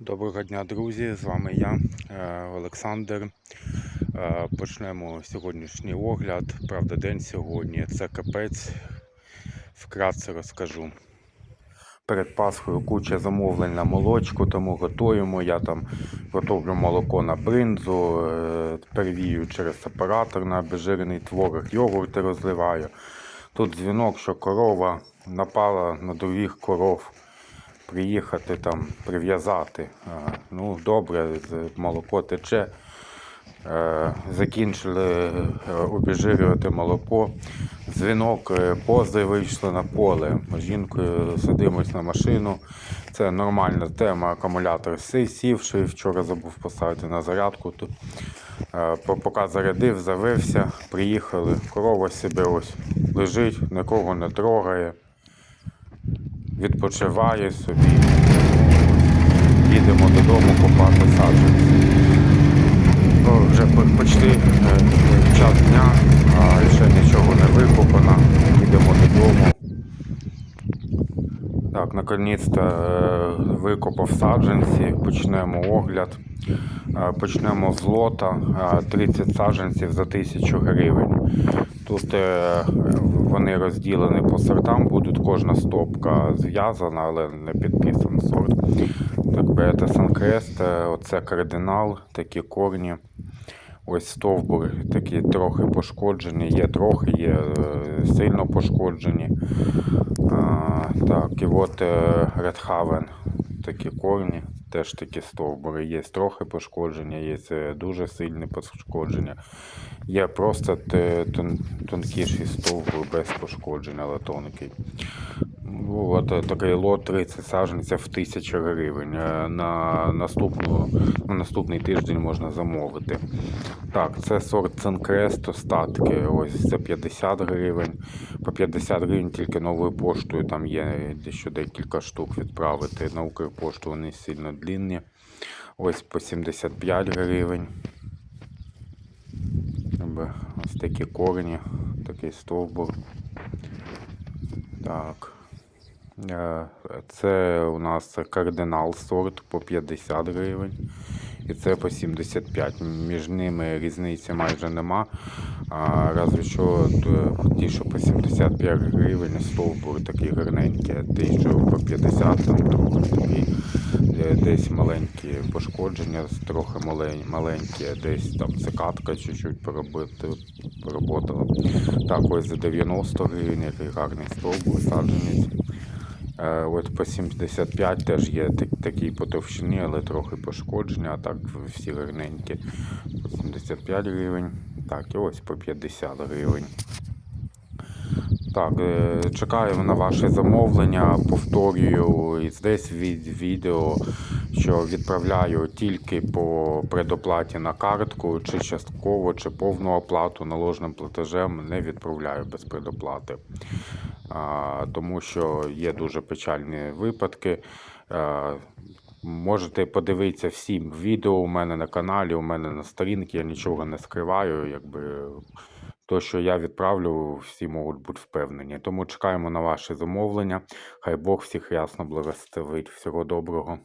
Доброго дня, друзі! З вами я, е, Олександр. Е, Почнемо сьогоднішній огляд. Правда, день сьогодні це капець. Вкратце розкажу. Перед Пасхою куча замовлень на молочку, тому готуємо. Я там готовлю молоко на бринзу, е, перевію через сепаратор на обезжирений творог, йогурти розливаю. Тут дзвінок, що корова напала на других коров приїхати там, прив'язати. Ну, добре, молоко тече. Е, Закінчили е, обезжирювати молоко. Дзвінок, е, пози вийшли на поле. З жінкою садимось на машину. Це нормальна тема. Акумулятор сівший. Вчора забув поставити на зарядку. Е, Поки зарядив, завився, приїхали. Корова себе ось лежить, нікого не трогає відпочиває собі. Їдемо додому копати саджанці. Ну, вже по- почти е, час дня, а ще нічого не викопано. Їдемо додому. Так, наконець-то е, викопав саджанці, почнемо огляд. Е, Почнемо з лота е, 30 саджанців за 1000 гривень. Тут вони розділені по сортам, будуть кожна стопка зв'язана, але не підписаний сорт. Так це Санкрест, е, оце кардинал, такі корні. Ось стовбури такі трохи пошкоджені, є трохи, є е, сильно пошкоджені. А, так, і от е, Редхавен, такі корні, теж такі стовбури. Є трохи пошкодження, є е, дуже сильне пошкодження. Є просто те- тон, тонкіший стовбур без пошкоджень, але тонкий. Ну, от е, такий лот 30 саджанців в 1000 гривень. Е, На, наступну, на наступний тиждень можна замовити. Так, це сорт Ценкрест, остатки. Ось за 50 гривень. По 50 гривень тільки новою поштою. Там є ще декілька штук відправити. На Укрпошту вони сильно длинні. Ось по 75 гривень. Ось такі корені, такий стовбур. Так. Е, Це у нас кардинал сорт по 50 гривень. І це по 75. Між ними різниці майже нема. А, разве що е, ті, що по 75 гривень, стовбур такі гарненькі, а ті, що по 50, там трохи такі десь маленькі пошкодження, трохи маленькі, десь там цикатка чуть-чуть поработала. Так, ось за 90 гривень, який гарний стовбур, саджанець. Е, От по 75 теж є так- такі по товщині, але трохи пошкодження, а так всі гарненькі. По 75 гривень. Так, і ось по 50 гривень. Так, е, чекаємо на ваше замовлення. Повторюю і здесь від відео, що відправляю тільки по предоплаті на картку, чи частково, чи повну оплату наложним платежем не відправляю без предоплати. Тому що є дуже печальні випадки. А, Можете подивитися всім відео у мене на каналі, у мене на сторінці, я нічого не скриваю. Якби то, що я відправлю, всі можуть бути впевнені. Тому чекаємо на ваші замовлення. Хай Бог всіх ясно благословить. Всього доброго.